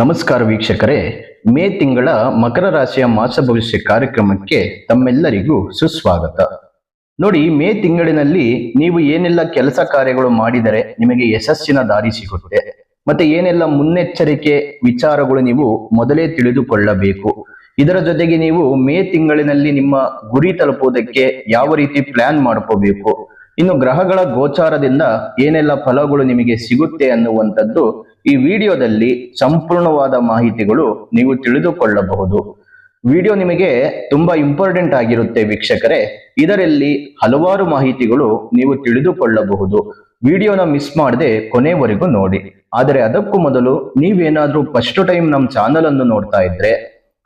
ನಮಸ್ಕಾರ ವೀಕ್ಷಕರೇ. ಮೇ ತಿಂಗಳ ಮಕರ ರಾಶಿಯ ಮಾಸ ಭವಿಷ್ಯ ಕಾರ್ಯಕ್ರಮಕ್ಕೆ ತಮ್ಮೆಲ್ಲರಿಗೂ ಸುಸ್ವಾಗತ. ನೋಡಿ, ಮೇ ತಿಂಗಳಿನಲ್ಲಿ ನೀವು ಏನೆಲ್ಲ ಕೆಲಸ ಕಾರ್ಯಗಳು ಮಾಡಿದರೆ ನಿಮಗೆ ಯಶಸ್ಸಿನ ದಾರಿ ಸಿಗುತ್ತೆ ಮತ್ತೆ ಏನೆಲ್ಲ ಮುನ್ನೆಚ್ಚರಿಕೆ ವಿಚಾರಗಳು ನೀವು ಮೊದಲೇ ತಿಳಿದುಕೊಳ್ಳಬೇಕು. ಇದರ ಜೊತೆಗೆ ನೀವು ಮೇ ತಿಂಗಳಿನಲ್ಲಿ ನಿಮ್ಮ ಗುರಿ ತಲುಪುವುದಕ್ಕೆ ಯಾವ ರೀತಿ ಪ್ಲಾನ್ ಮಾಡ್ಕೋಬೇಕು. ಇನ್ನು ಗ್ರಹಗಳ ಗೋಚಾರದಿಂದ ಏನೆಲ್ಲ ಫಲಗಳು ನಿಮಗೆ ಸಿಗುತ್ತೆ ಅನ್ನುವಂಥದ್ದು ಈ ವಿಡಿಯೋದಲ್ಲಿ ಸಂಪೂರ್ಣವಾದ ಮಾಹಿತಿಗಳು ನೀವು ತಿಳಿದುಕೊಳ್ಳಬಹುದು. ವಿಡಿಯೋ ನಿಮಗೆ ತುಂಬಾ ಇಂಪಾರ್ಟೆಂಟ್ ಆಗಿರುತ್ತೆ ವೀಕ್ಷಕರೇ. ಇದರಲ್ಲಿ ಹಲವಾರು ಮಾಹಿತಿಗಳು ನೀವು ತಿಳಿದುಕೊಳ್ಳಬಹುದು. ವಿಡಿಯೋನ ಮಿಸ್ ಮಾಡದೆ ಕೊನೆವರೆಗೂ ನೋಡಿ. ಆದರೆ ಅದಕ್ಕೂ ಮೊದಲು ನೀವೇನಾದ್ರೂ ಫಸ್ಟ್ ಟೈಮ್ ನಮ್ಮ ಚಾನಲ್ ಅನ್ನು ನೋಡ್ತಾ ಇದ್ರೆ,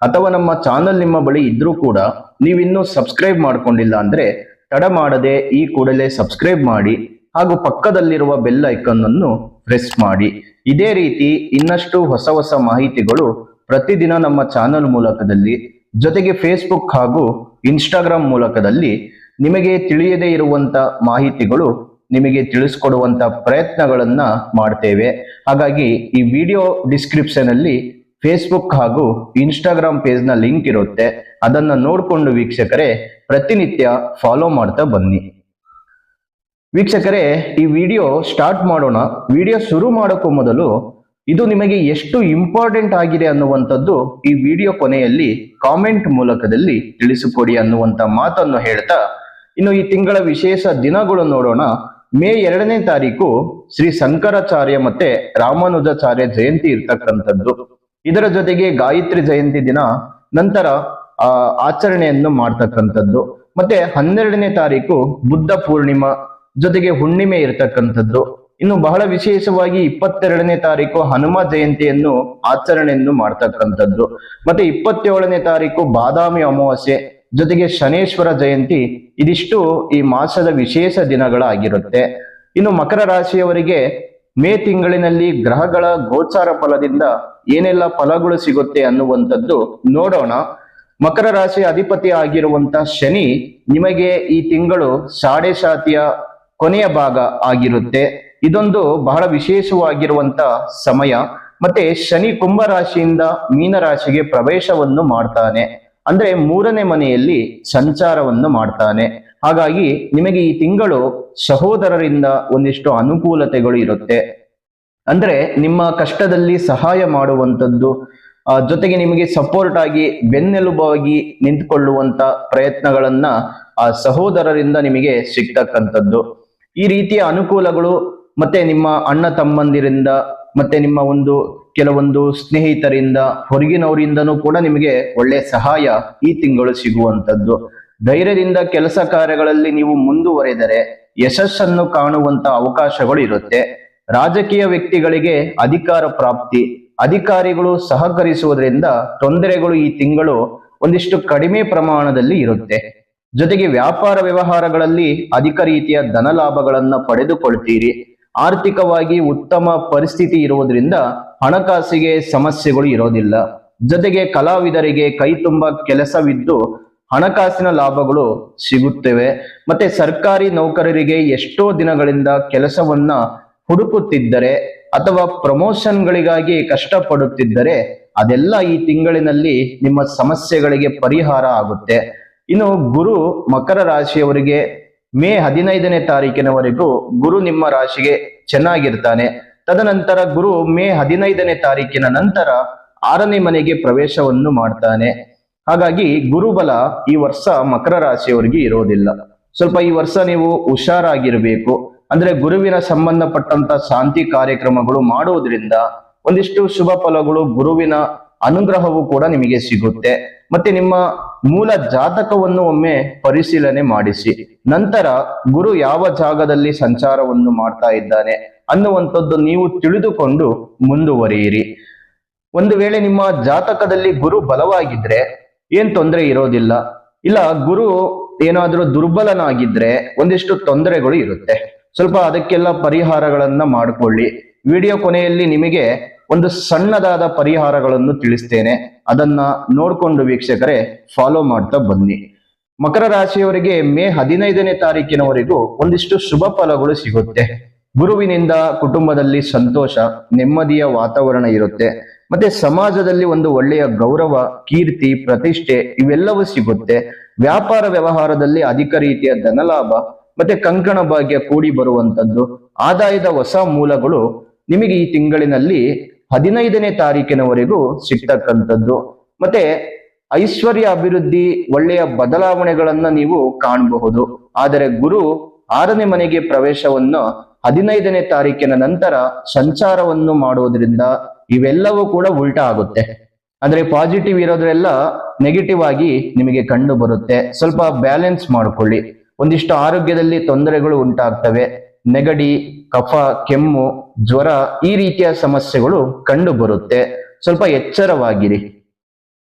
ಅಥವಾ ನಮ್ಮ ಚಾನಲ್ ನಿಮ್ಮ ಬಳಿ ಇದ್ರೂ ಕೂಡ ನೀವಿನ್ನೂ ಸಬ್ಸ್ಕ್ರೈಬ್ ಮಾಡ್ಕೊಂಡಿಲ್ಲ ಅಂದ್ರೆ ತಡ ಮಾಡದೆ ಈ ಕೂಡಲೇ ಸಬ್ಸ್ಕ್ರೈಬ್ ಮಾಡಿ ಹಾಗೂ ಪಕ್ಕದಲ್ಲಿರುವ ಬೆಲ್ ಐಕನ್ ಅನ್ನು ಪ್ರೆಸ್ ಮಾಡಿ. ಇದೇ ರೀತಿ ಇನ್ನಷ್ಟು ಹೊಸ ಹೊಸ ಮಾಹಿತಿಗಳು ಪ್ರತಿದಿನ ನಮ್ಮ ಚಾನಲ್ ಮೂಲಕದಲ್ಲಿ, ಜೊತೆಗೆ ಫೇಸ್ಬುಕ್ ಹಾಗೂ ಇನ್ಸ್ಟಾಗ್ರಾಮ್ ಮೂಲಕದಲ್ಲಿ ನಿಮಗೆ ತಿಳಿಯದೇ ಇರುವಂತ ಮಾಹಿತಿಗಳು ನಿಮಗೆ ತಿಳಿಸ್ಕೊಡುವಂತ ಪ್ರಯತ್ನಗಳನ್ನ ಮಾಡ್ತೇವೆ. ಹಾಗಾಗಿ ಈ ವಿಡಿಯೋ ಡಿಸ್ಕ್ರಿಪ್ಷನ್ ಅಲ್ಲಿ ಫೇಸ್ಬುಕ್ ಹಾಗೂ ಇನ್ಸ್ಟಾಗ್ರಾಮ್ ಪೇಜ್ನ ಲಿಂಕ್ ಇರುತ್ತೆ. ಅದನ್ನ ನೋಡ್ಕೊಂಡು ವೀಕ್ಷಕರೇ, ಪ್ರತಿನಿತ್ಯ ಫಾಲೋ ಮಾಡ್ತಾ ಬನ್ನಿ. ವೀಕ್ಷಕರೇ, ಈ ವಿಡಿಯೋ ಸ್ಟಾರ್ಟ್ ಮಾಡೋಣ. ವಿಡಿಯೋ ಶುರು ಮಾಡೋಕ್ಕೂ ಮೊದಲು, ಇದು ನಿಮಗೆ ಎಷ್ಟು ಇಂಪಾರ್ಟೆಂಟ್ ಆಗಿದೆ ಅನ್ನುವಂಥದ್ದು ಈ ವಿಡಿಯೋ ಕೊನೆಯಲ್ಲಿ ಕಾಮೆಂಟ್ ಮೂಲಕದಲ್ಲಿ ತಿಳಿಸಿಕೊಡಿ ಅನ್ನುವಂಥ ಮಾತನ್ನು ಹೇಳ್ತಾ, ಇನ್ನು ಈ ತಿಂಗಳ ವಿಶೇಷ ದಿನಗಳು ನೋಡೋಣ. ಮೇ ಎರಡನೇ ತಾರೀಕು ಶ್ರೀ ಶಂಕರಾಚಾರ್ಯ ಮತ್ತೆ ರಾಮಾನುಜಾಚಾರ್ಯ ಜಯಂತಿ ಇರ್ತಕ್ಕಂಥದ್ದು. ಇದರ ಜೊತೆಗೆ ಗಾಯತ್ರಿ ಜಯಂತಿ ದಿನ, ನಂತರ ಆಚರಣೆಯನ್ನು ಮಾಡ್ತಕ್ಕಂಥದ್ದು. ಮತ್ತೆ ಹನ್ನೆರಡನೇ ತಾರೀಕು ಬುದ್ಧ ಪೂರ್ಣಿಮಾ. ಜೊತೆಗೆ ಹುಣ್ಣಿಮೆ ಇರತಕ್ಕಂಥದ್ದು. ಇನ್ನು ಬಹಳ ವಿಶೇಷವಾಗಿ ಇಪ್ಪತ್ತೆರಡನೇ ತಾರೀಕು ಹನುಮ ಜಯಂತಿಯನ್ನು ಆಚರಣೆಯನ್ನು ಮಾಡ್ತಕ್ಕಂಥದ್ದು. ಮತ್ತೆ ಇಪ್ಪತ್ತೇಳನೇ ತಾರೀಕು ಬಾದಾಮಿ ಅಮಾವಾಸ್ಯೆ, ಜೊತೆಗೆ ಶನೇಶ್ವರ ಜಯಂತಿ ಇದಿಷ್ಟು ಈ ಮಾಸದ ವಿಶೇಷ ದಿನಗಳಾಗಿರುತ್ತೆ. ಇನ್ನು ಮಕರ ರಾಶಿಯವರಿಗೆ ಮೇ ತಿಂಗಳಿನಲ್ಲಿ ಗ್ರಹಗಳ ಗೋಚಾರ ಫಲದಿಂದ ಏನೆಲ್ಲ ಫಲಗಳು ಸಿಗುತ್ತೆ ಅನ್ನುವಂಥದ್ದು ನೋಡೋಣ. ಮಕರ ರಾಶಿ ಅಧಿಪತಿ ಆಗಿರುವಂತ ಶನಿ ನಿಮಗೆ ಈ ತಿಂಗಳು ಸಾಡೆ ಶಾತಿಯ ಕೊನೆಯ ಭಾಗ ಆಗಿರುತ್ತೆ. ಇದೊಂದು ಬಹಳ ವಿಶೇಷವಾಗಿರುವಂತ ಸಮಯ. ಮತ್ತೆ ಶನಿ ಕುಂಭ ರಾಶಿಯಿಂದ ಮೀನ ರಾಶಿಗೆ ಪ್ರವೇಶವನ್ನು ಮಾಡ್ತಾನೆ. ಅಂದ್ರೆ ಮೂರನೇ ಮನೆಯಲ್ಲಿ ಸಂಚಾರವನ್ನು ಮಾಡ್ತಾನೆ. ಹಾಗಾಗಿ ನಿಮಗೆ ಈ ತಿಂಗಳು ಸಹೋದರರಿಂದ ಒಂದಿಷ್ಟು ಅನುಕೂಲತೆಗಳು ಇರುತ್ತೆ. ಅಂದ್ರೆ ನಿಮ್ಮ ಕಷ್ಟದಲ್ಲಿ ಸಹಾಯ ಮಾಡುವಂಥದ್ದು ಜೊತೆಗೆ ನಿಮಗೆ ಸಪೋರ್ಟ್ ಆಗಿ ಬೆನ್ನೆಲುಬಾಗಿ ನಿಂತ್ಕೊಳ್ಳುವಂತ ಪ್ರಯತ್ನಗಳನ್ನ ಆ ಸಹೋದರರಿಂದ ನಿಮಗೆ ಸಿಗ್ತಕ್ಕಂಥದ್ದು. ಈ ರೀತಿಯ ಅನುಕೂಲಗಳು ಮತ್ತೆ ನಿಮ್ಮ ಅಣ್ಣ ತಮ್ಮಂದಿರಿಂದ, ಮತ್ತೆ ನಿಮ್ಮ ಒಂದು ಕೆಲವೊಂದು ಸ್ನೇಹಿತರಿಂದ, ಹೊರಗಿನವರಿಂದನೂ ಕೂಡ ನಿಮಗೆ ಒಳ್ಳೆ ಸಹಾಯ ಈ ತಿಂಗಳು ಸಿಗುವಂತದ್ದು ಧೈರ್ಯದಿಂದ ಕೆಲಸ ಕಾರ್ಯಗಳಲ್ಲಿ ನೀವು ಮುಂದುವರೆದರೆ ಯಶಸ್ಸನ್ನು ಕಾಣುವಂತ ಅವಕಾಶಗಳು ಇರುತ್ತೆ. ರಾಜಕೀಯ ವ್ಯಕ್ತಿಗಳಿಗೆ ಅಧಿಕಾರ ಪ್ರಾಪ್ತಿ, ಅಧಿಕಾರಿಗಳು ಸಹಕರಿಸುವುದರಿಂದ ತೊಂದರೆಗಳು ಈ ತಿಂಗಳು ಒಂದಿಷ್ಟು ಕಡಿಮೆ ಪ್ರಮಾಣದಲ್ಲಿ ಇರುತ್ತೆ. ಜೊತೆಗೆ ವ್ಯಾಪಾರ ವ್ಯವಹಾರಗಳಲ್ಲಿ ಅಧಿಕ ರೀತಿಯ ಧನ ಲಾಭಗಳನ್ನ ಪಡೆದುಕೊಳ್ತೀರಿ. ಆರ್ಥಿಕವಾಗಿ ಉತ್ತಮ ಪರಿಸ್ಥಿತಿ ಇರುವುದರಿಂದ ಹಣಕಾಸಿಗೆ ಸಮಸ್ಯೆಗಳು ಇರೋದಿಲ್ಲ. ಜೊತೆಗೆ ಕಲಾವಿದರಿಗೆ ಕೈ ತುಂಬ ಕೆಲಸವಿದ್ದು ಹಣಕಾಸಿನ ಲಾಭಗಳು ಸಿಗುತ್ತವೆ. ಮತ್ತೆ ಸರ್ಕಾರಿ ನೌಕರರಿಗೆ ಎಷ್ಟೋ ದಿನಗಳಿಂದ ಕೆಲಸವನ್ನ ಹುಡುಕುತ್ತಿದ್ದರೆ ಅಥವಾ ಪ್ರಮೋಷನ್ಗಳಿಗಾಗಿ ಕಷ್ಟಪಡುತ್ತಿದ್ದರೆ ಅದೆಲ್ಲ ಈ ತಿಂಗಳಿನಲ್ಲಿ ನಿಮ್ಮ ಸಮಸ್ಯೆಗಳಿಗೆ ಪರಿಹಾರ ಆಗುತ್ತೆ. ಇನ್ನು ಗುರು ಮಕರ ರಾಶಿಯವರಿಗೆ ಮೇ ಹದಿನೈದನೇ ತಾರೀಕಿನವರೆಗೂ ಗುರು ನಿಮ್ಮ ರಾಶಿಗೆ ಚೆನ್ನಾಗಿರ್ತಾನೆ. ತದನಂತರ ಗುರು ಮೇ ಹದಿನೈದನೇ ತಾರೀಕಿನ ನಂತರ ಆರನೇ ಮನೆಗೆ ಪ್ರವೇಶವನ್ನು ಮಾಡ್ತಾನೆ. ಹಾಗಾಗಿ ಗುರುಬಲ ಈ ವರ್ಷ ಮಕರ ರಾಶಿಯವರಿಗೆ ಇರೋದಿಲ್ಲ. ಸ್ವಲ್ಪ ಈ ವರ್ಷ ನೀವು ಹುಷಾರಾಗಿರ್ಬೇಕು. ಅಂದ್ರೆ ಗುರುವಿನ ಸಂಬಂಧಪಟ್ಟಂತ ಶಾಂತಿ ಕಾರ್ಯಕ್ರಮಗಳು ಮಾಡುವುದರಿಂದ ಒಂದಿಷ್ಟು ಶುಭ ಫಲಗಳು ಗುರುವಿನ ಅನುಗ್ರಹವು ಕೂಡ ನಿಮಗೆ ಸಿಗುತ್ತೆ. ಮತ್ತೆ ನಿಮ್ಮ ಮೂಲ ಜಾತಕವನ್ನು ಒಮ್ಮೆ ಪರಿಶೀಲನೆ ಮಾಡಿಸಿ. ನಂತರ ಗುರು ಯಾವ ಜಾಗದಲ್ಲಿ ಸಂಚಾರವನ್ನು ಮಾಡ್ತಾ ಇದ್ದಾನೆ ಅನ್ನುವಂಥದ್ದು ನೀವು ತಿಳಿದುಕೊಂಡು ಮುಂದುವರಿಯಿರಿ. ಒಂದು ವೇಳೆ ನಿಮ್ಮ ಜಾತಕದಲ್ಲಿ ಗುರು ಬಲವಾಗಿದ್ರೆ ಏನ್ ತೊಂದರೆ ಇರೋದಿಲ್ಲ. ಇಲ್ಲ, ಗುರು ಏನಾದ್ರೂ ದುರ್ಬಲನಾಗಿದ್ರೆ ಒಂದಿಷ್ಟು ತೊಂದರೆಗಳು ಇರುತ್ತೆ. ಸ್ವಲ್ಪ ಅದಕ್ಕೆಲ್ಲ ಪರಿಹಾರಗಳನ್ನ ಮಾಡಿಕೊಳ್ಳಿ. ವಿಡಿಯೋ ಕೊನೆಯಲ್ಲಿ ನಿಮಗೆ ಒಂದು ಸಣ್ಣದಾದ ಪರಿಹಾರಗಳನ್ನು ತಿಳಿಸ್ತೇನೆ. ಅದನ್ನ ನೋಡ್ಕೊಂಡು ವೀಕ್ಷಕರೇ ಫಾಲೋ ಮಾಡ್ತಾ ಬನ್ನಿ. ಮಕರ ರಾಶಿಯವರಿಗೆ ಮೇ ಹದಿನೈದನೇ ತಾರೀಕಿನವರೆಗೂ ಒಂದಿಷ್ಟು ಶುಭ ಫಲಗಳು ಸಿಗುತ್ತೆ. ಗುರುವಿನಿಂದ ಕುಟುಂಬದಲ್ಲಿ ಸಂತೋಷ, ನೆಮ್ಮದಿಯ ವಾತಾವರಣ ಇರುತ್ತೆ. ಮತ್ತೆ ಸಮಾಜದಲ್ಲಿ ಒಂದು ಒಳ್ಳೆಯ ಗೌರವ, ಕೀರ್ತಿ, ಪ್ರತಿಷ್ಠೆ ಇವೆಲ್ಲವೂ ಸಿಗುತ್ತೆ. ವ್ಯಾಪಾರ ವ್ಯವಹಾರದಲ್ಲಿ ಅಧಿಕ ರೀತಿಯ ಧನಲಾಭ, ಮತ್ತೆ ಕಂಕಣ ಭಾಗ್ಯ ಕೂಡಿ ಬರುವಂತದ್ದು ಆದಾಯದ ಹೊಸ ಮೂಲಗಳು ನಿಮಗೆ ಈ ತಿಂಗಳಿನಲ್ಲಿ ಹದಿನೈದನೇ ತಾರೀಕಿನವರೆಗೂ ಸಿಗ್ತಕ್ಕಂಥದ್ದು. ಮತ್ತೆ ಐಶ್ವರ್ಯ ಅಭಿವೃದ್ಧಿ ಒಳ್ಳೆಯ ಬದಲಾವಣೆಗಳನ್ನ ನೀವು ಕಾಣಬಹುದು. ಆದರೆ ಗುರು ಆರನೇ ಮನೆಗೆ ಪ್ರವೇಶವನ್ನು ಹದಿನೈದನೇ ತಾರೀಕಿನ ನಂತರ ಸಂಚಾರವನ್ನು ಮಾಡುವುದರಿಂದ ಇವೆಲ್ಲವೂ ಕೂಡ ಉಲ್ಟಾ ಆಗುತ್ತೆ. ಅಂದ್ರೆ ಪಾಸಿಟಿವ್ ಇರೋದ್ರೆಲ್ಲ ನೆಗೆಟಿವ್ ಆಗಿ ನಿಮಗೆ ಕಂಡು ಬರುತ್ತೆ. ಸ್ವಲ್ಪ ಬ್ಯಾಲೆನ್ಸ್ ಮಾಡ್ಕೊಳ್ಳಿ. ಒಂದಿಷ್ಟು ಆರೋಗ್ಯದಲ್ಲಿ ತೊಂದರೆಗಳು ಉಂಟಾಗ್ತವೆ. ನೆಗಡಿ, ಕಫ, ಕೆಮ್ಮು, ಜ್ವರ ಈ ರೀತಿಯ ಸಮಸ್ಯೆಗಳು ಕಂಡು ಬರುತ್ತೆ ಸ್ವಲ್ಪ ಎಚ್ಚರವಾಗಿರಿ.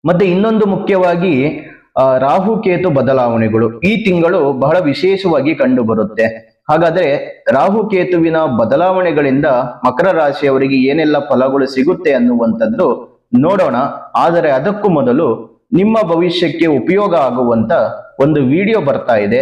ಮತ್ತೆ ಇನ್ನೊಂದು ಮುಖ್ಯವಾಗಿ ರಾಹು ಕೇತು ಬದಲಾವಣೆಗಳು ಈ ತಿಂಗಳು ಬಹಳ ವಿಶೇಷವಾಗಿ ಕಂಡು ಬರುತ್ತೆ ಹಾಗಾದ್ರೆ ರಾಹು ಕೇತುವಿನ ಬದಲಾವಣೆಗಳಿಂದ ಮಕರ ರಾಶಿಯವರಿಗೆ ಏನೆಲ್ಲ ಫಲಗಳು ಸಿಗುತ್ತೆ ಅನ್ನುವಂಥದ್ದು ನೋಡೋಣ. ಆದರೆ ಅದಕ್ಕೂ ಮೊದಲು ನಿಮ್ಮ ಭವಿಷ್ಯಕ್ಕೆ ಉಪಯೋಗ ಆಗುವಂತ ಒಂದು ವಿಡಿಯೋ ಬರ್ತಾ ಇದೆ.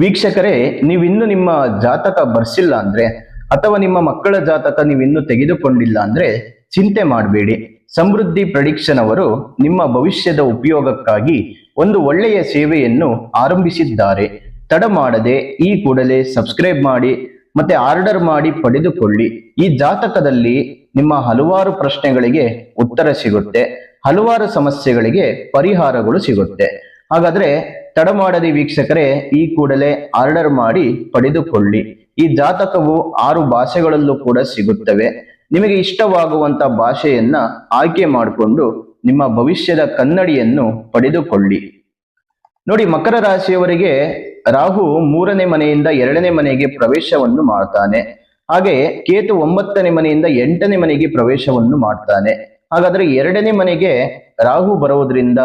ವೀಕ್ಷಕರೇ, ನೀವಿನ್ನು ನಿಮ್ಮ ಜಾತಕ ಬರ್ಸಿಲ್ಲ ಅಂದ್ರೆ ಅಥವಾ ನಿಮ್ಮ ಮಕ್ಕಳ ಜಾತಕ ನೀವಿನ್ನು ತೆಗೆದುಕೊಂಡಿಲ್ಲ ಅಂದ್ರೆ ಚಿಂತೆ ಮಾಡಬೇಡಿ. ಸಮೃದ್ಧಿ ಪ್ರಡಿಕ್ಷನ್ ಅವರು ನಿಮ್ಮ ಭವಿಷ್ಯದ ಉಪಯೋಗಕ್ಕಾಗಿ ಒಂದು ಒಳ್ಳೆಯ ಸೇವೆಯನ್ನು ಆರಂಭಿಸಿದ್ದಾರೆ. ತಡ ಮಾಡದೆ ಈ ಕೂಡಲೇ ಸಬ್ಸ್ಕ್ರೈಬ್ ಮಾಡಿ, ಮತ್ತೆ ಆರ್ಡರ್ ಮಾಡಿ ಪಡೆದುಕೊಳ್ಳಿ. ಈ ಜಾತಕದಲ್ಲಿ ನಿಮ್ಮ ಹಲವಾರು ಪ್ರಶ್ನೆಗಳಿಗೆ ಉತ್ತರ ಸಿಗುತ್ತೆ. ಹಲವಾರು ಸಮಸ್ಯೆಗಳಿಗೆ ಪರಿಹಾರಗಳು ಸಿಗುತ್ತೆ. ಹಾಗಾದ್ರೆ ತಡ ಮಾಡದೆ ವೀಕ್ಷಕರೇ, ಈ ಕೂಡಲೇ ಆರ್ಡರ್ ಮಾಡಿ ಪಡೆದುಕೊಳ್ಳಿ. ಈ ಜಾತಕವು ಆರು ಭಾಷೆಗಳಲ್ಲೂ ಕೂಡ ಸಿಗುತ್ತವೆ. ನಿಮಗೆ ಇಷ್ಟವಾಗುವಂತ ಭಾಷೆಯನ್ನ ಆಯ್ಕೆ ಮಾಡಿಕೊಂಡು ನಿಮ್ಮ ಭವಿಷ್ಯದ ಕನ್ನಡಿಯನ್ನು ಪಡೆದುಕೊಳ್ಳಿ. ನೋಡಿ, ಮಕರ ರಾಶಿಯವರಿಗೆ ರಾಹು ಮೂರನೇ ಮನೆಯಿಂದ ಎರಡನೇ ಮನೆಗೆ ಪ್ರವೇಶವನ್ನು ಮಾಡ್ತಾನೆ. ಹಾಗೆ ಕೇತು ಒಂಬತ್ತನೇ ಮನೆಯಿಂದ ಎಂಟನೇ ಮನೆಗೆ ಪ್ರವೇಶವನ್ನು ಮಾಡ್ತಾನೆ. ಹಾಗಾದ್ರೆ ಎರಡನೇ ಮನೆಗೆ ರಾಹು ಬರುವುದರಿಂದ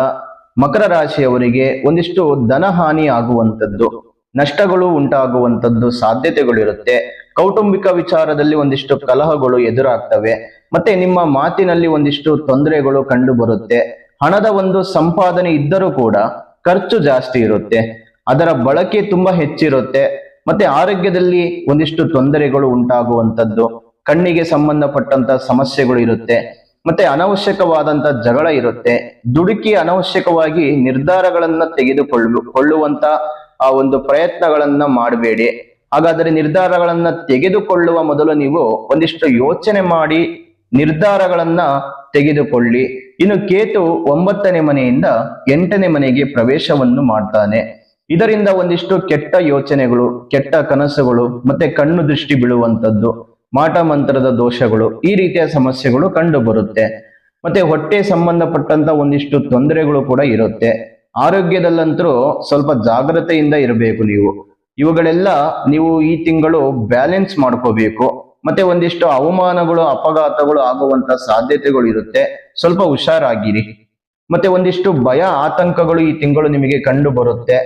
ಮಕರ ರಾಶಿಯವರಿಗೆ ಒಂದಿಷ್ಟು ಧನಹಾನಿ ಆಗುವಂಥದ್ದು ನಷ್ಟಗಳು ಉಂಟಾಗುವಂತದ್ದು ಸಾಧ್ಯತೆಗಳಿರುತ್ತೆ. ಕೌಟುಂಬಿಕ ವಿಚಾರದಲ್ಲಿ ಒಂದಿಷ್ಟು ಕಲಹಗಳು ಎದುರಾಗ್ತವೆ. ಮತ್ತೆ ನಿಮ್ಮ ಮಾತಿನಲ್ಲಿ ಒಂದಿಷ್ಟು ತೊಂದರೆಗಳು ಕಂಡು ಬರುತ್ತೆ ಹಣದ ಒಂದು ಸಂಪಾದನೆ ಇದ್ದರೂ ಕೂಡ ಖರ್ಚು ಜಾಸ್ತಿ ಇರುತ್ತೆ. ಅದರ ಬಳಕೆ ತುಂಬಾ ಹೆಚ್ಚಿರುತ್ತೆ. ಮತ್ತೆ ಆರೋಗ್ಯದಲ್ಲಿ ಒಂದಿಷ್ಟು ತೊಂದರೆಗಳು ಉಂಟಾಗುವಂಥದ್ದು. ಕಣ್ಣಿಗೆ ಸಂಬಂಧಪಟ್ಟಂತ ಸಮಸ್ಯೆಗಳು ಇರುತ್ತೆ. ಮತ್ತೆ ಅನವಶ್ಯಕವಾದಂತ ಜಗಳ ಇರುತ್ತೆ. ದುಡುಕಿ ಅನವಶ್ಯಕವಾಗಿ ನಿರ್ಧಾರಗಳನ್ನ ತೆಗೆದುಕೊಳ್ಳು, ಕೊಳ್ಳುವಂತ ಆ ಒಂದು ಪ್ರಯತ್ನಗಳನ್ನ ಮಾಡಬೇಡಿ. ಹಾಗಾದ್ರೆ ನಿರ್ಧಾರಗಳನ್ನ ತೆಗೆದುಕೊಳ್ಳುವ ಮೊದಲು ನೀವು ಒಂದಿಷ್ಟು ಯೋಚನೆ ಮಾಡಿ ನಿರ್ಧಾರಗಳನ್ನ ತೆಗೆದುಕೊಳ್ಳಿ. ಇನ್ನು ಕೇತು ಒಂಬತ್ತನೇ ಮನೆಯಿಂದ ಎಂಟನೇ ಮನೆಗೆ ಪ್ರವೇಶವನ್ನು ಮಾಡ್ತಾನೆ. ಇದರಿಂದ ಒಂದಿಷ್ಟು ಕೆಟ್ಟ ಯೋಚನೆಗಳು, ಕೆಟ್ಟ ಕನಸುಗಳು, ಮತ್ತೆ ಕಣ್ಣು ದೃಷ್ಟಿ ಬೀಳುವಂತದ್ದು. ಮಾಟ ಮಂತ್ರದ ದೋಷಗಳು, ಈ ರೀತಿಯ ಸಮಸ್ಯೆಗಳು ಕಂಡು ಬರುತ್ತೆ ಮತ್ತೆ ಹೊಟ್ಟೆ ಸಂಬಂಧಪಟ್ಟಂತ ಒಂದಿಷ್ಟು ತೊಂದರೆಗಳು ಕೂಡ ಇರುತ್ತೆ. ಆರೋಗ್ಯದಲ್ಲಂತರೂ ಸ್ವಲ್ಪ ಜಾಗ್ರತೆಯಿಂದ ಇರಬೇಕು ನೀವು. ಇವುಗಳೆಲ್ಲ ನೀವು ಈ ತಿಂಗಳು ಬ್ಯಾಲೆನ್ಸ್ ಮಾಡ್ಕೋಬೇಕು. ಮತ್ತೆ ಒಂದಿಷ್ಟು ಅವಮಾನಗಳು, ಅಪಘಾತಗಳು ಆಗುವಂತ ಸಾಧ್ಯತೆಗಳು ಇರುತ್ತೆ. ಸ್ವಲ್ಪ ಹುಷಾರಾಗಿರಿ. ಮತ್ತೆ ಒಂದಿಷ್ಟು ಭಯ, ಆತಂಕಗಳು ಈ ತಿಂಗಳು ನಿಮಗೆ ಕಂಡು ಬರುತ್ತೆ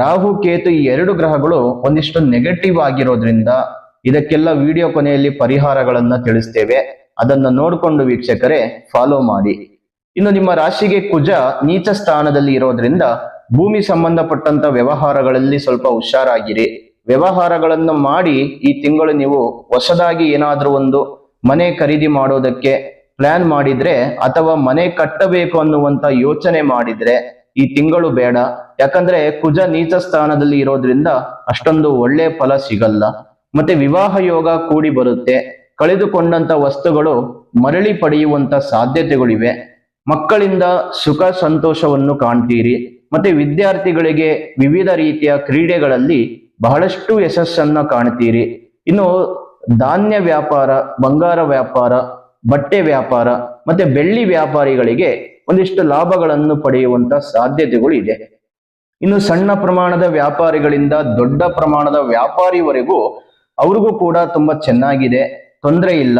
ರಾಹು, ಕೇತು ಈ ಎರಡು ಗ್ರಹಗಳು ಒಂದಿಷ್ಟು ನೆಗೆಟಿವ್ ಆಗಿರೋದ್ರಿಂದ ಇದಕ್ಕೆಲ್ಲ ವಿಡಿಯೋ ಕೊನೆಯಲ್ಲಿ ಪರಿಹಾರಗಳನ್ನ ತಿಳಿಸ್ತೇವೆ. ಅದನ್ನ ನೋಡಿಕೊಂಡು ವೀಕ್ಷಕರೇ ಫಾಲೋ ಮಾಡಿ. ಇನ್ನು ನಿಮ್ಮ ರಾಶಿಗೆ ಕುಜ ನೀಚ ಸ್ಥಾನದಲ್ಲಿ ಇರೋದ್ರಿಂದ ಭೂಮಿ ಸಂಬಂಧಪಟ್ಟಂತ ವ್ಯವಹಾರಗಳಲ್ಲಿ ಸ್ವಲ್ಪ ಹುಷಾರಾಗಿರಿ. ವ್ಯವಹಾರಗಳನ್ನು ಮಾಡಿ ಈ ತಿಂಗಳು ನೀವು ಹೊಸದಾಗಿ ಏನಾದ್ರೂ ಒಂದು ಮನೆ ಖರೀದಿ ಮಾಡೋದಕ್ಕೆ ಪ್ಲಾನ್ ಮಾಡಿದ್ರೆ ಅಥವಾ ಮನೆ ಕಟ್ಟಬೇಕು ಅನ್ನುವಂತ ಯೋಚನೆ ಮಾಡಿದ್ರೆ ಈ ತಿಂಗಳು ಬೇಡ. ಯಾಕಂದ್ರೆ ಕುಜ ನೀಚ ಸ್ಥಾನದಲ್ಲಿ ಇರೋದ್ರಿಂದ ಅಷ್ಟೊಂದು ಒಳ್ಳೆ ಫಲ ಸಿಗಲ್ಲ. ಮತ್ತೆ ವಿವಾಹ ಯೋಗ ಕೂಡಿ ಬರುತ್ತೆ. ಕಳೆದುಕೊಂಡಂತ ವಸ್ತುಗಳು ಮರಳಿ ಪಡೆಯುವಂತ ಸಾಧ್ಯತೆಗಳಿವೆ. ಮಕ್ಕಳಿಂದ ಸುಖ ಸಂತೋಷವನ್ನು ಕಾಣ್ತೀರಿ. ಮತ್ತೆ ವಿದ್ಯಾರ್ಥಿಗಳಿಗೆ ವಿವಿಧ ರೀತಿಯ ಕ್ರೀಡೆಗಳಲ್ಲಿ ಬಹಳಷ್ಟು ಯಶಸ್ಸನ್ನ ಕಾಣ್ತೀರಿ. ಇನ್ನು ಧಾನ್ಯ ವ್ಯಾಪಾರ, ಬಂಗಾರ ವ್ಯಾಪಾರ, ಬಟ್ಟೆ ವ್ಯಾಪಾರ, ಮತ್ತೆ ಬೆಳ್ಳಿ ವ್ಯಾಪಾರಿಗಳಿಗೆ ಒಂದಿಷ್ಟು ಲಾಭಗಳನ್ನು ಪಡೆಯುವಂತ ಸಾಧ್ಯತೆಗಳು ಇದೆ. ಇನ್ನು ಸಣ್ಣ ಪ್ರಮಾಣದ ವ್ಯಾಪಾರಿಗಳಿಂದ ದೊಡ್ಡ ಪ್ರಮಾಣದ ವ್ಯಾಪಾರಿವರೆಗೂ ಅವ್ರಿಗೂ ಕೂಡ ತುಂಬಾ ಚೆನ್ನಾಗಿದೆ, ತೊಂದರೆ ಇಲ್ಲ.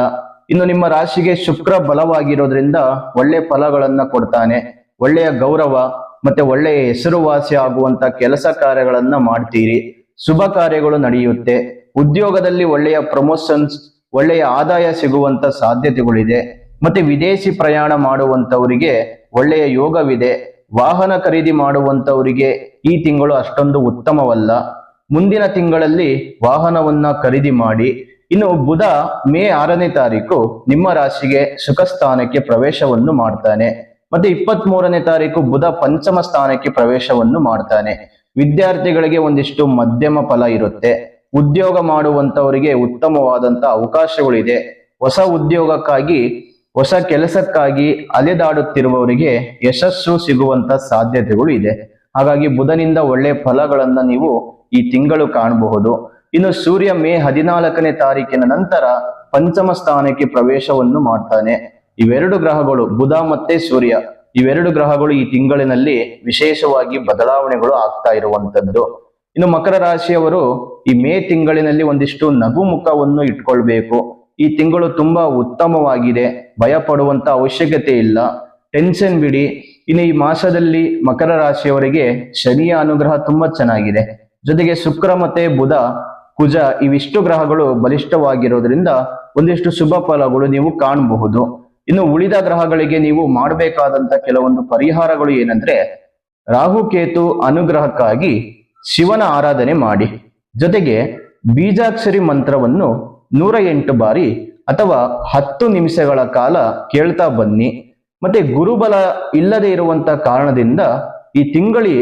ಇನ್ನು ನಿಮ್ಮ ರಾಶಿಗೆ ಶುಕ್ರ ಬಲವಾಗಿರೋದ್ರಿಂದ ಒಳ್ಳೆ ಫಲಗಳನ್ನ ಕೊಡ್ತಾನೆ. ಒಳ್ಳೆಯ ಗೌರವ ಮತ್ತೆ ಒಳ್ಳೆಯ ಹೆಸರುವಾಸಿ ಆಗುವಂತ ಕೆಲಸ ಕಾರ್ಯಗಳನ್ನ ಮಾಡ್ತೀರಿ. ಶುಭ ಕಾರ್ಯಗಳು ನಡೆಯುತ್ತೆ. ಉದ್ಯೋಗದಲ್ಲಿ ಒಳ್ಳೆಯ ಪ್ರಮೋಷನ್ಸ್, ಒಳ್ಳೆಯ ಆದಾಯ ಸಿಗುವಂತ ಸಾಧ್ಯತೆಗಳಿದೆ. ಮತ್ತೆ ವಿದೇಶಿ ಪ್ರಯಾಣ ಮಾಡುವಂತವರಿಗೆ ಒಳ್ಳೆಯ ಯೋಗವಿದೆ. ವಾಹನ ಖರೀದಿ ಮಾಡುವಂತವರಿಗೆ ಈ ತಿಂಗಳು ಅಷ್ಟೊಂದು ಉತ್ತಮವಲ್ಲ. ಮುಂದಿನ ತಿಂಗಳಲ್ಲಿ ವಾಹನವನ್ನ ಖರೀದಿ ಮಾಡಿ, ಇನ್ನು ಬುಧ ಮೇ ಆರನೇ ತಾರೀಕು ನಿಮ್ಮ ರಾಶಿಗೆ ಸುಖ ಸ್ಥಾನಕ್ಕೆ ಪ್ರವೇಶವನ್ನು ಮಾಡ್ತಾನೆ. ಮತ್ತೆ ಇಪ್ಪತ್ತ್ ಮೂರನೇ ತಾರೀಕು ಬುಧ ಪಂಚಮ ಸ್ಥಾನಕ್ಕೆ ಪ್ರವೇಶವನ್ನು ಮಾಡ್ತಾನೆ. ವಿದ್ಯಾರ್ಥಿಗಳಿಗೆ ಒಂದಿಷ್ಟು ಮಧ್ಯಮ ಫಲ ಇರುತ್ತೆ. ಉದ್ಯೋಗ ಮಾಡುವಂತವರಿಗೆ ಉತ್ತಮವಾದಂತ ಅವಕಾಶಗಳಿದೆ. ಹೊಸ ಉದ್ಯೋಗಕ್ಕಾಗಿ, ಹೊಸ ಕೆಲಸಕ್ಕಾಗಿ ಅಲೆದಾಡುತ್ತಿರುವವರಿಗೆ ಯಶಸ್ಸು ಸಿಗುವಂತ ಸಾಧ್ಯತೆಗಳು ಇದೆ. ಹಾಗಾಗಿ ಬುಧನಿಂದ ಒಳ್ಳೆ ಫಲಗಳನ್ನ ನೀವು ಈ ತಿಂಗಳು ಕಾಣಬಹುದು. ಇನ್ನು ಸೂರ್ಯ ಮೇ ಹದಿನಾಲ್ಕನೇ ತಾರೀಕಿನ ನಂತರ ಪಂಚಮ ಸ್ಥಾನಕ್ಕೆ ಪ್ರವೇಶವನ್ನು ಮಾಡ್ತಾನೆ. ಇವೆರಡು ಗ್ರಹಗಳು, ಬುಧ ಮತ್ತೆ ಸೂರ್ಯ, ಇವೆರಡು ಗ್ರಹಗಳು ಈ ತಿಂಗಳಿನಲ್ಲಿ ವಿಶೇಷವಾಗಿ ಬದಲಾವಣೆಗಳು ಆಗ್ತಾ ಇರುವಂತದ್ದು ಇನ್ನು ಮಕರ ರಾಶಿಯವರು ಈ ಮೇ ತಿಂಗಳಿನಲ್ಲಿ ಒಂದಿಷ್ಟು ನಗು ಮುಖವನ್ನು ಇಟ್ಕೊಳ್ಬೇಕು. ಈ ತಿಂಗಳು ತುಂಬಾ ಉತ್ತಮವಾಗಿದೆ. ಭಯ ಪಡುವಂತ ಅವಶ್ಯಕತೆ ಇಲ್ಲ. ಟೆನ್ಷನ್ ಬಿಡಿ. ಇನ್ನು ಈ ಮಾಸದಲ್ಲಿ ಮಕರ ರಾಶಿಯವರಿಗೆ ಶನಿಯ ಅನುಗ್ರಹ ತುಂಬಾ ಚೆನ್ನಾಗಿದೆ. ಜೊತೆಗೆ ಶುಕ್ರ ಮತ್ತೆ ಬುಧ, ಕುಜ ಇವಿಷ್ಟು ಗ್ರಹಗಳು ಬಲಿಷ್ಠವಾಗಿರೋದ್ರಿಂದ ಒಂದಿಷ್ಟು ಶುಭ ಫಲಗಳು ನೀವು ಕಾಣಬಹುದು. ಇನ್ನು ಉಳಿದ ಗ್ರಹಗಳಿಗೆ ನೀವು ಮಾಡಬೇಕಾದಂತ ಕೆಲವೊಂದು ಪರಿಹಾರಗಳು ಏನಂದ್ರೆ ರಾಹುಕೇತು ಅನುಗ್ರಹಕ್ಕಾಗಿ ಶಿವನ ಆರಾಧನೆ ಮಾಡಿ. ಜೊತೆಗೆ ಬೀಜಾಕ್ಷರಿ ಮಂತ್ರವನ್ನು ನೂರ ಎಂಟು ಬಾರಿ ಅಥವಾ ಹತ್ತು ನಿಮಿಷಗಳ ಕಾಲ ಕೇಳ್ತಾ ಬನ್ನಿ. ಮತ್ತೆ ಗುರುಬಲ ಇಲ್ಲದೆ ಇರುವಂತ ಕಾರಣದಿಂದ ಈ ತಿಂಗಳಿ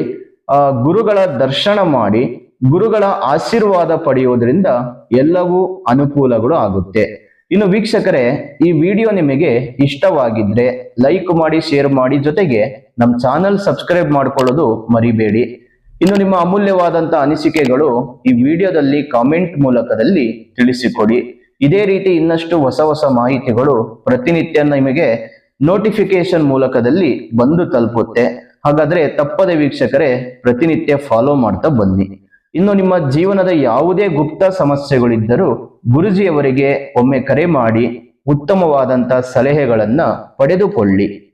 ಗುರುಗಳ ದರ್ಶನ ಮಾಡಿ ಗುರುಗಳ ಆಶೀರ್ವಾದ ಪಡೆಯುವುದರಿಂದ ಎಲ್ಲವೂ ಅನುಕೂಲಗಳು ಆಗುತ್ತೆ. ಇನ್ನು ವೀಕ್ಷಕರೇ, ಈ ವಿಡಿಯೋ ನಿಮಗೆ ಇಷ್ಟವಾಗಿದ್ರೆ ಲೈಕ್ ಮಾಡಿ, ಶೇರ್ ಮಾಡಿ, ಜೊತೆಗೆ ನಮ್ಮ ಚಾನಲ್ ಸಬ್ಸ್ಕ್ರೈಬ್ ಮಾಡ್ಕೊಳ್ಳೋದು ಮರಿಬೇಡಿ. ಇನ್ನು ನಿಮ್ಮ ಅಮೂಲ್ಯವಾದಂತ ಅನಿಸಿಕೆಗಳು ಈ ವಿಡಿಯೋದಲ್ಲಿ ಕಾಮೆಂಟ್ ಮೂಲಕದಲ್ಲಿ ತಿಳಿಸಿಕೊಡಿ. ಇದೇ ರೀತಿ ಇನ್ನಷ್ಟು ಹೊಸ ಹೊಸ ಮಾಹಿತಿಗಳು ಪ್ರತಿನಿತ್ಯ ನಿಮಗೆ ನೋಟಿಫಿಕೇಶನ್ ಮೂಲಕದಲ್ಲಿ ಬಂದು ತಲುಪುತ್ತೆ. ಹಾಗಾದ್ರೆ ತಪ್ಪದೆ ವೀಕ್ಷಕರೇ, ಪ್ರತಿನಿತ್ಯ ಫಾಲೋ ಮಾಡ್ತಾ ಬನ್ನಿ. ಇನ್ನು ನಿಮ್ಮ ಜೀವನದ ಯಾವುದೇ ಗುಪ್ತ ಸಮಸ್ಯೆಗಳಿದ್ದರೂ ಗುರುಜಿಯವರಿಗೆ ಒಮ್ಮೆ ಕರೆ ಮಾಡಿ ಉತ್ತಮವಾದಂತ ಸಲಹೆಗಳನ್ನ ಪಡೆದುಕೊಳ್ಳಿ.